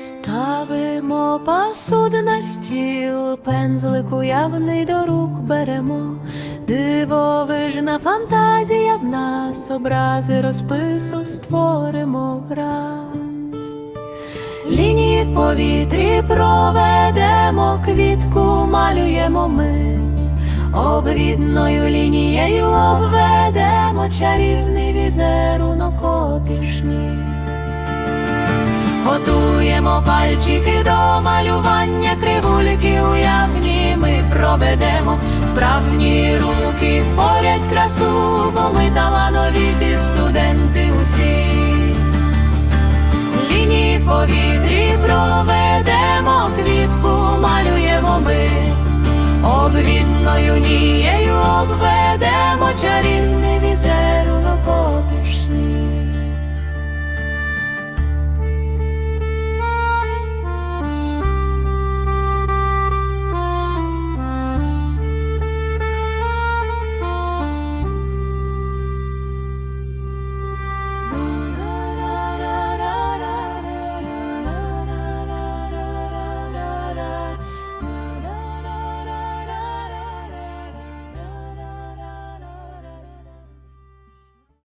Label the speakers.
Speaker 1: Ставимо посуд на стіл, пензлик уявний до рук беремо, дивовижна фантазія в нас, образи розпису створимо враз. Лінії в повітрі проведемо, квітку малюємо ми, обвідною лінією обведемо чарівний візерунок опішні. Готуємо пальчики до малювання, кривульки уявні ми проведемо, вправні руки творять красу, бо ми талановиті студенти усі. Лінії повітрі проведемо, квітку малюємо ми, обвідною нією